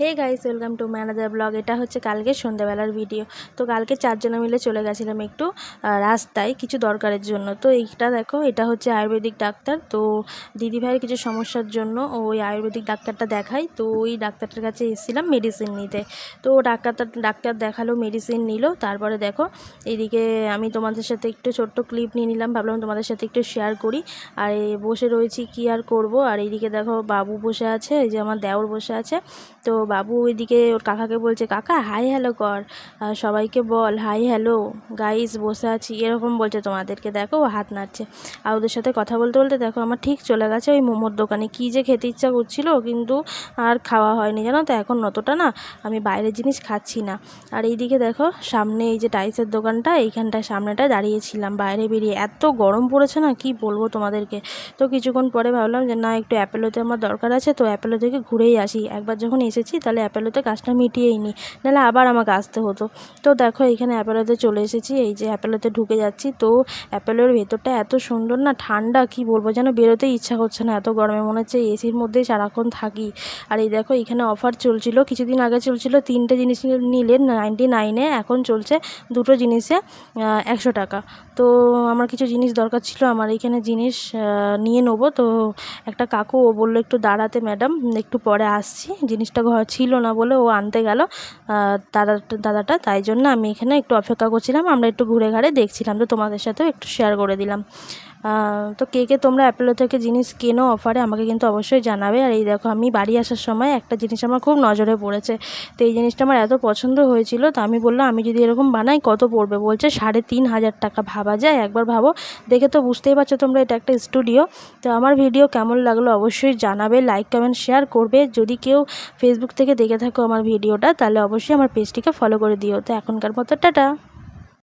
Hey guys welcome to ম্যানাদার blog এটা হচ্ছে কালকে সন্ধ্যাবেলার ভিডিও তো কালকে চারজনে মিলে চলে গেছিলাম একটু রাস্তায় কিছু দরকারের জন্য। তো এইটা দেখো, এটা হচ্ছে আয়ুর্বেদিক ডাক্তার। তো দিদিভাইয়ের কিছু সমস্যার জন্য ওই আয়ুর্বেদিক ডাক্তারটা দেখাই তো ওই ডাক্তারটার কাছে এসেছিলাম মেডিসিন নিতে। তো ডাক্তারটা, ডাক্তার দেখাল মেডিসিন নিল। তারপরে দেখো, এদিকে আমি তোমাদের সাথে একটু ছোট্ট ক্লিপ নিয়ে নিলাম। ভাবলাম তোমাদের সাথে একটু শেয়ার করি। আর বসে রয়েছি কি আর করব? আর এদিকে দেখো, বাবু বসে আছে, এই যে আমার দেওর বসে আছে। তো বাবু ওইদিকে ওর কাকাকে বলছে, কাকা হাই হ্যালো কর। সবাইকে বল হাই হ্যালো গাইস বসে আছি। এরকম বলছে তোমাদেরকে। দেখো ও হাত নাড়ছে। আর ওদের সাথে কথা বলতে বলতে দেখো আমার ঠিক চলে গেছে ওই মোমোর দোকানে। কী যে খেতে ইচ্ছা করছিল, কিন্তু আর খাওয়া হয়নি। জানো তো, এখন অতটা না আমি বাইরের জিনিস খাচ্ছি না। আর এইদিকে দেখো সামনে এই যে টাইসের দোকানটা এইখানটায় সামনেটায় দাঁড়িয়েছিলাম বাইরে বেরিয়ে। এত গরম পড়েছে না, কি বলব তোমাদেরকে? তো কিছুক্ষণ পরে ভাবলাম যে, না, একটু অ্যাপেলোতে আমার দরকার আছে, তো অ্যাপেলো থেকে ঘুরেই আসি। একবার যখন এসেছি তাহলে অ্যাপেলোতে কাজটা মিটিয়েই নিই নাহলে আবার আমাকে আসতে হতো। তো দেখো, এখানে অ্যাপেলোতে চলে এসেছি। এই যে অ্যাপেলোতে ঢুকে যাচ্ছি। তো অ্যাপেলোর ভেতরটা এত সুন্দর না, ঠান্ডা কি বলব যেন? বেরোতেই ইচ্ছা করছে না। এত গরমে মনে হচ্ছে এসির মধ্যেই সারাক্ষণ থাকি। আর এই দেখো, এখানে অফার চলছিল। কিছুদিন আগে চলছিল তিনটে জিনিস নিলে নাইনটি নাইনে। এখন চলছে দুটো জিনিসে একশো টাকা। তো আমার কিছু জিনিস দরকার ছিল। আমার এইখানে জিনিস নিয়ে নেব। তো একটা কাকু ও বলল একটু দাঁড়াতে ম্যাডাম। একটু পরে আসছি। জিনিসটা ঘর ছিল না বলে ও আনতে গেল। দাদাটা দাদাটা, তাই জন্য আমি এখানে একটু অপেক্ষা করছিলাম। আমরা একটু ঘুরে ঘাড়ে দেখছিলাম। তো তোমাদের সাথেও একটু শেয়ার করে দিলাম। তো কে কে তোমরা অ্যাপেলো থেকে জিনিস কেনো অফারে আমাকে কিন্তু অবশ্যই জানাবে। আর এই দেখো, আমি বাড়ি আসার সময় একটা জিনিস আমার খুব নজরে পড়েছে। তো এই জিনিসটা আমার এত পছন্দ হয়েছিল, তো আমি বললাম, আমি যদি এরকম বানাই, কত পড়বে? বলছে, সাড়ে তিন হাজার টাকা ভাবা যায়, একবার ভাবো। দেখে তো বুঝতেই পারছ তোমরা, এটা একটা স্টুডিও তো আমার ভিডিও কেমন লাগল অবশ্যই জানাবে লাইক কমেন্ট শেয়ার করবে। যদি কেউ ফেসবুক থেকে দেখে থাকো আমার ভিডিওটা তাহলে অবশ্যই আমার পেজটিকে ফলো করে দিও। তো এখনকার মতো, টাটা!